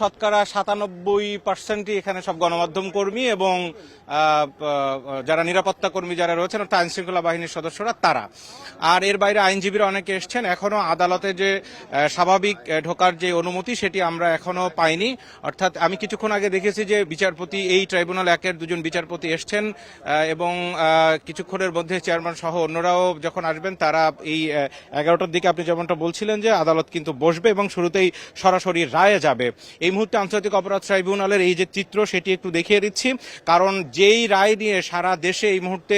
শতকরা সাতানব্বই পার্সেন্টই এখানে সব গণমাধ্যম কর্মী এবং যারা নিরাপত্তা কর্মী যারা রয়েছেন, অর্থাৎ আইন শৃঙ্খলা বাহিনীর সদস্যরা, তারা। আর এর বাইরে আইনজীবীরা অনেকে এসছেন। এখনও আদালতে যে স্বাভাবিক ঢোকার যে অনুমতি, সেটি আমরা এখনও পাইনি। অর্থাৎ আমি কিছুক্ষণ আগে দেখেছি যে বিচারপতি, এই ট্রাইব্যুনাল একের দুজন বিচারপতি এসছেন এবং কিছুক্ষণের মধ্যে চেয়ারম্যান সহ অন্যরাও যখন আসবেন, তারা এই এগারোটার দিকে আপনি যেমনটা বলছিলেন যে, আদালত কিন্তু বসবে এবং শুরুতেই সরাসরি রায়ে যাবে। এই মুহূর্তে আন্তর্জাতিক অপরাধ ট্রাইব্যুনালের এই যে চিত্র, সেটি একটু দেখিয়ে দিচ্ছি। কারণ যেই রায় নিয়ে সারা দেশে এই মুহূর্তে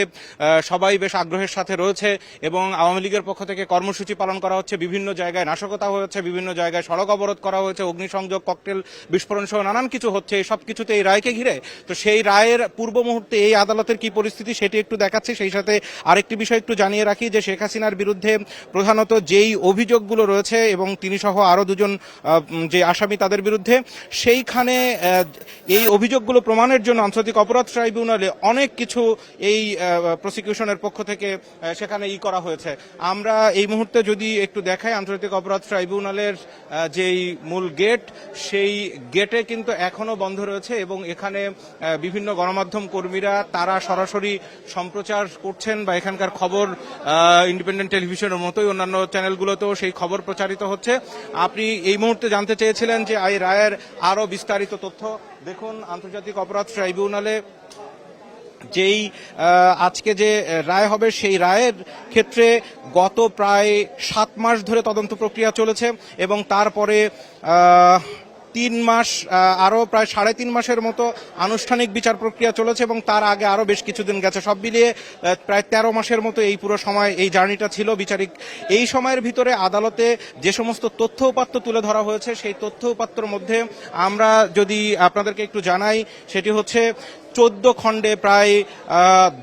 সবাই বেশ আগ্রহের সাথে রয়েছে এবং আওয়ামী লীগের পক্ষ থেকে কর্মসূচি পালন করা হচ্ছে বিভিন্ন জায়গায়, নাশকতা হয়েছে, বিভিন্ন জায়গায় সড়ক অবরোধ করা হয়েছে, অগ্নিসংযোগ, ককটেল বিস্ফোরণ সহ নানান কিছু হচ্ছে, এই সব কিছুতে এই রায়কে ঘিরে। তো সেই রায়ের পূর্ব মুহূর্তে এই আদালতের কি পরিস্থিতি, সেটি একটু দেখাচ্ছি। সেই সাথে আরেকটি বিষয় একটু জানিয়ে রাখি যে শেখ হাসিনার বিরুদ্ধে প্রধানত যেই অভিযোগগুলো রয়েছে এবং তিনি সহ আরও দুজন যে আসামি তাদের বিরুদ্ধে সেইখানে এই অভিযোগগুলো প্রমাণের জন্য আন্তর্জাতিক অপরাধ ট্রাইব্যুনালে অনেক কিছু এই প্রসিকিউশনের পক্ষ থেকে সেখানে ই করা হয়েছে। আমরা এই মুহূর্তে যদি একটু দেখাই আন্তর্জাতিক অপরাধ ট্রাইব্যুনালের যেই মূল গেট, সেই গেটে কিন্তু এখনও বন্ধ রয়েছে এবং এখানে বিভিন্ন গণমাধ্যম কর্মীরা, তারা সরাসরি সম্প্রচার করছেন বা এখানকার খবর ইন্ডিপেন্ডেন্ট টেলিভিশনের মতোই অন্যান্য চ্যানেলগুলোতেও সেই খবর প্রচারিত হচ্ছে। আপনি এই মুহূর্তে জানতে চেয়েছিলেন যে আই এই রায়ের আরও বিস্তারিত তথ্য দেখুন আন্তর্জাতিক অপরাধ ট্রাইব্যুনালে। যেই আজকে যে রায় হবে সেই রায়ের ক্ষেত্রে গত প্রায় সাত মাস ধরে তদন্ত প্রক্রিয়া চলেছে এবং তারপরে তিন মাস আরও প্রায় সাড়ে তিন মাসের মতো আনুষ্ঠানিক বিচার প্রক্রিয়া চলেছে এবং তার আগে আরও বেশ কিছুদিন গেছে। সব মিলিয়ে প্রায় তেরো মাসের মতো এই পুরো সময়, এই জার্নিটা ছিল। বিচারিক এই সময়ের ভিতরে আদালতে যে সমস্ত তথ্য উপাত্ত তুলে ধরা হয়েছে, সেই তথ্য উপাত্তর মধ্যে আমরা যদি আপনাদেরকে একটু জানাই, সেটি হচ্ছে চোদ্দ খণ্ডে প্রায়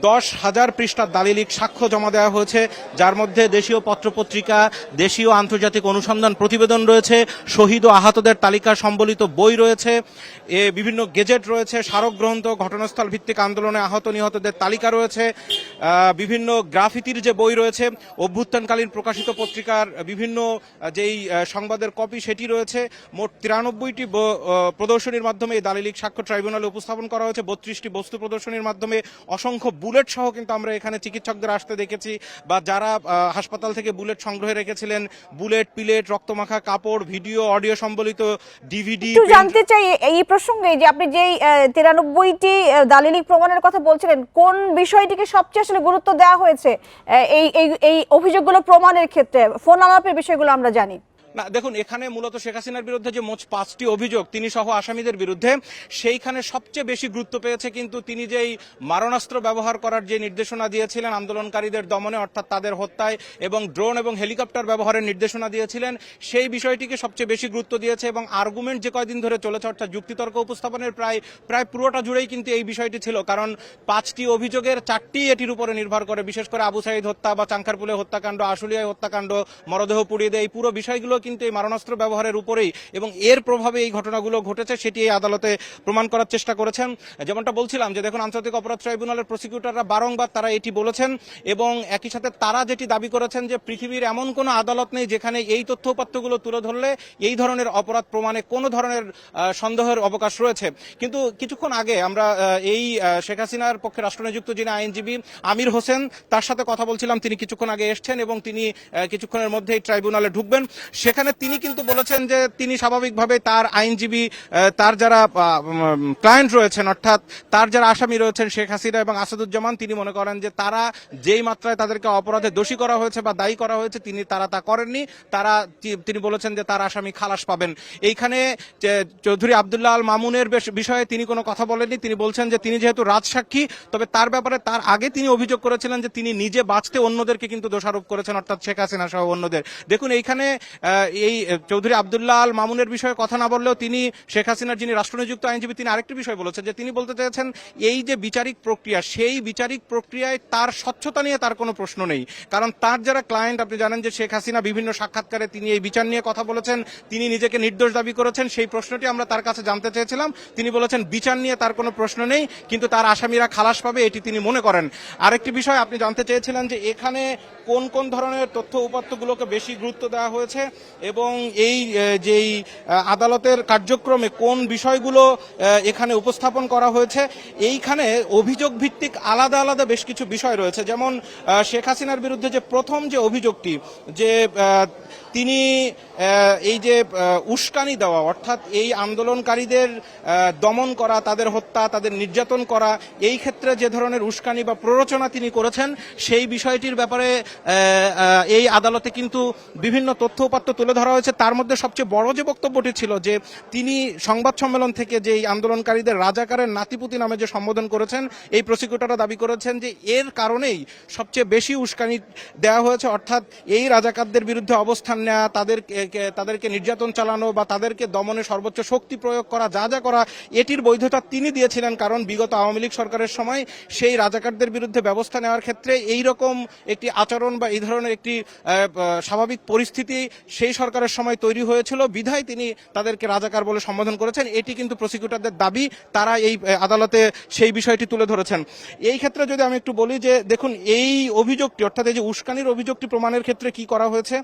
দশ হাজার পৃষ্ঠার দালিলিক সাক্ষ্য জমা দেওয়া হয়েছে, যার মধ্যে দেশীয় পত্রপত্রিকা, দেশীয় আন্তর্জাতিক অনুসন্ধান প্রতিবেদন রয়েছে, শহীদ ও আহতদের তালিকা সম্বলিত বই রয়েছে, এ বিভিন্ন গেজেট রয়েছে, স্মারক গ্রন্থ, ঘটনাস্থল ভিত্তিক আন্দোলনে আহত নিহতদের তালিকা রয়েছে বিভিন্ন গ্রাফিতির যে বই রয়েছে, অভ্যুত্থানকালীন প্রকাশিত পত্রিকার বিভিন্ন যেই সংবাদের কপি সেটি রয়েছে, মোট তিরানব্বইটি প্রদর্শনীর মাধ্যমে এই দালিলিক সাক্ষ্য ট্রাইব্যুনালে উপস্থাপন করা হয়েছে, বত্রিশটি বস্তু প্রদর্শনীর মাধ্যমে অসংখ্য বুলেট সহ কিন্তু আমরা এখানে চিকিৎসকদের আসতে দেখেছি বা যারা হাসপাতাল থেকে বুলেট সংগ্রহে রেখেছিলেন বুলেট পিলেট রক্তমাখা কাপড় ভিডিও অডিও সম্বলিত ডিভিডি জানতে চাই এই প্রসঙ্গে যে আপনি যেই তিরানব্বইটি দালিলিক প্রমাণের কথা বলছিলেন কোন বিষয়টিকে সবচেয়ে আসলে গুরুত্ব দেওয়া হয়েছে এই এই অভিযোগগুলো প্রমাণের ক্ষেত্রে? ফোন আলাপের বিষয়গুলো আমরা জানি। না, দেখুন, এখানে মূলত শেখ হাসিনার বিরুদ্ধে যে মোট পাঁচটি অভিযোগ, তিনি সহ আসামিদের বিরুদ্ধে, সেইখানে সবচেয়ে বেশি গুরুত্ব পেয়েছে কিন্তু তিনি যেই মারণাস্ত্র ব্যবহার করার যে নির্দেশনা দিয়েছিলেন আন্দোলনকারীদের দমনে, অর্থাৎ তাদের হত্যায়, এবং ড্রোন এবং হেলিকপ্টার ব্যবহারের নির্দেশনা দিয়েছিলেন, সেই বিষয়টিকে সবচেয়ে বেশি গুরুত্ব দিয়েছে এবং আর্গুমেন্ট যে কয়দিন ধরে চলেছে, অর্থাৎ যুক্তিতর্ক উপস্থাপনের প্রায় প্রায় পুরোটা জুড়েই কিন্তু এই বিষয়টি ছিল, কারণ পাঁচটি অভিযোগের চারটি এটির উপরে নির্ভর করে, বিশেষ করে আবু সাইদ হত্যা বা চাঙ্কারপুলে হত্যাকাণ্ড, আশুলিয়ায় হত্যাকাণ্ড, মরদেহ পুড়িয়ে দেয়, এই পুরো বিষয়গুলো কিন্তু এই মারণাস্ত্র ব্যবহারের উপরেই এবং এর প্রভাবে এই ঘটনাগুলো ঘটেছে, সেটি এই আদালতে প্রমাণ করার চেষ্টা করেছেন। যেমনটা বলছিলাম যে দেখুন, আন্তর্জাতিক অপরাধ ট্রাইব্যুনালের প্রসিকিউটররা বারংবার তারা এটি বলেছেন এবং একই সাথে তারা যেটি দাবি করেছেন যে পৃথিবীর এমন কোনো আদালত নেই যেখানে এই তথ্য উপাত্তগুলো তুলে ধরলে এই ধরনের অপরাধ প্রমাণে কোনো ধরনের সন্দেহের অবকাশ রয়েছে। কিন্তু কিছুক্ষণ আগে আমরা এই শেখ হাসিনার পক্ষে রাষ্ট্রনিযুক্ত যিনি আইনজীবী আমির হোসেন, তার সাথে কথা বলছিলাম। তিনি কিছুক্ষণ আগে এসছেন এবং তিনি কিছুক্ষণের মধ্যেই ট্রাইব্যুনালে ঢুকবেন। সেখানে তিনি কিন্তু বলেছেন যে তিনি স্বাভাবিকভাবে তার আইনজীবী তার যারা ক্লায়েন্ট রয়েছেন, অর্থাৎ তার যারা আসামি রয়েছেন শেখ হাসিনা এবং আসাদুজ্জামান, তিনি মনে করেন যে তারা যেই মাত্রায় তাদেরকে অপরাধে দোষী করা হয়েছে বা দায়ী করা হয়েছে, তিনি, তারা তা করেননি। তারা তিনি বলেছেন যে তার আসামি খালাস পাবেন। এইখানে চৌধুরী আবদুল্লাহ আল মামুনের বিষয়ে তিনি কোনো কথা বলেননি। তিনি বলছেন যে তিনি যেহেতু রাজসাক্ষী, তবে তার ব্যাপারে তার আগে তিনি অভিযোগ করেছিলেন যে তিনি নিজে বাঁচতে অন্যদেরকে কিন্তু দোষারোপ করেছেন, অর্থাৎ শেখ হাসিনা সহ অন্যদের। দেখুন, এইখানে এই চৌধুরী আবদুল্লাহ আল মামুনের বিষয়ে কথা না বললেও তিনি শেখ হাসিনার যিনি রাষ্ট্রনিযুক্ত আইনজীবী, তিনি আরেকটি বিষয় বলেছেন যে তিনি বলতে চেয়েছেন এই যে বিচারিক প্রক্রিয়া, সেই বিচারিক প্রক্রিয়ায় তার স্বচ্ছতা নিয়ে তার কোনো প্রশ্ন নেই। কারণ তার যারা ক্লায়েন্ট আপনি জানেন যে শেখ হাসিনা বিভিন্ন সাক্ষাৎকারে তিনি এই বিচার নিয়ে কথা বলেছেন, তিনি নিজেকে নির্দোষ দাবি করেছেন, সেই প্রশ্নটি আমরা তার কাছে জানতে চেয়েছিলাম। তিনি বলেছেন, বিচার নিয়ে তার কোনো প্রশ্ন নেই, কিন্তু তার আসামিরা খালাস পাবে, এটি তিনি মনে করেন। আরেকটি বিষয়, আপনি জানতে চেয়েছিলেন যে এখানে কোন কোন ধরনের তথ্য উপাত্তগুলোকে বেশি গুরুত্ব দেওয়া হয়েছে? এবং এই যেই আদালতের কার্যক্রমে কোন বিষয়গুলো এখানে উপস্থাপন করা হয়েছে, এইখানে অভিযোগ ভিত্তিক আলাদা আলাদা বেশ কিছু বিষয় রয়েছে। যেমন শেখ হাসিনার বিরুদ্ধে যে প্রথম যে অভিযোগটি, যে তিনি এই যে উস্কানি দেওয়া, অর্থাৎ এই আন্দোলনকারীদের দমন করা, তাদের হত্যা, তাদের নির্যাতন করা, এই ক্ষেত্রে যে ধরনের উস্কানি বা প্ররোচনা তিনি করেছেন, সেই বিষয়টির ব্যাপারে এই আদালতে কিন্তু বিভিন্ন তথ্য উপাত্ত তুলে ধরা হয়েছে, তার মধ্যে সবচেয়ে বড় যে বক্তব্যটি ছিল যে তিনি সংবাদ সম্মেলন থেকে যে আন্দোলনকারীদের রাজাকারের নাতিপুতি নামে যে সম্বোধন করেছেন, এই প্রসিকিউটররা দাবি করেছেন যে এর কারণেই সবচেয়ে বেশি উস্কানি দেওয়া হয়েছে, অর্থাৎ এই রাজাকারদের বিরুদ্ধে অবস্থান নেওয়া তাদেরকে কে- তাদেরকে নির্যাতন চালানো বা তাদেরকে দমনে সর্বোচ্চ শক্তি প্রয়োগ করা, যা যা করা, এটির বৈধতা তিনি দিয়েছিলেন, কারণ বিগত আওয়ামী লীগ সরকারের সময় সেই রাজাকারদের বিরুদ্ধে ব্যবস্থা নেওয়ার ক্ষেত্রে এই রকম একটি আচরণ বা এই ধরনের একটি স্বাভাবিক পরিস্থিতি সেই সরকারের সময় তৈরি হয়েছিল। বিধায় তিনি তাদেরকে রাজাকার বলে সম্বোধন করেছেন। এটি কিন্তু প্রসিকিউটরদের দাবি, তারা এই আদালতে সেই বিষয়টি তুলে ধরেছেন। এই ক্ষেত্রে যদি আমি একটু বলি যে, দেখুন, এই অভিযোগটি, অর্থাৎ এই যে উস্কানির অভিযোগটি প্রমাণের ক্ষেত্রে কি করা হয়েছে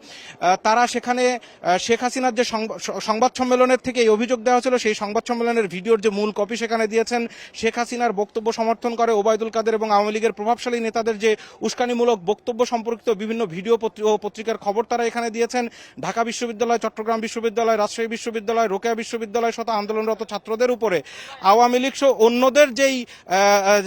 তারা সেখানে শেখ হাসিনার যে সংবা- সংবাদ সম্মেলনের থেকে এই অভিযোগ দেওয়া হয়েছিল, সেই সংবাদ সম্মেলনের ভিডিওর যে মূল কপি সেখানে দিয়েছেন। শেখ হাসিনার বক্তব্য সমর্থন করে ওবায়দুল কাদের এবং আওয়ামী লীগের প্রভাবশালী নেতাদের যে উস্কানিমূলক বক্তব্য সম্পর্কিত বিভিন্ন ভিডিও পত্রি- পত্রিকার খবর তারা এখানে দিয়েছেন। ঢাকা বিশ্ববিদ্যালয়, চট্টগ্রাম বিশ্ববিদ্যালয়, রাজশাহী বিশ্ববিদ্যালয়, রোকেয়া বিশ্ববিদ্যালয় শত আন্দোলনরত ছাত্রদের উপরে আওয়ামী লীগ সহ অন্যদের যেই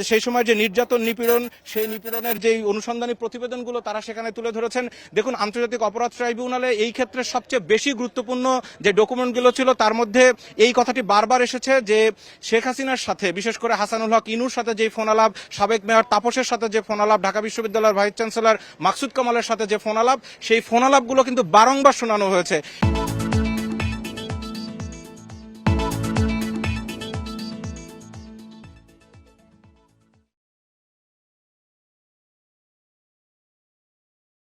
সেই সময় যে নির্যাতন নিপীড়ন, সেই নিপীড়নের যেই অনুসন্ধানী প্রতিবেদনগুলো তারা সেখানে তুলে ধরেছেন। দেখুন, আন্তর্জাতিক অপরাধ ট্রাইব্যুনালে এই ক্ষেত্রে সবচেয়ে বেশি গুরুত্বপূর্ণ যে ডকুমেন্টগুলো ছিল, তার মধ্যে এই কথাটি বারবার এসেছে যে শেখ হাসিনার সাথে, বিশেষ করে হাসানুল হক ইনুর সাথে যে ফোন আলাপ সাবেক মেয়র তাপসের সাথে যে ফোন আলাপ ঢাকা বিশ্ববিদ্যালয়ের ভাইস চ্যান্সেলর মাকসুদ কামালের সাথে যে ফোন আলাপ সেই ফোন আলাপগুলো কিন্তু বারংবার শোনানো হয়েছে।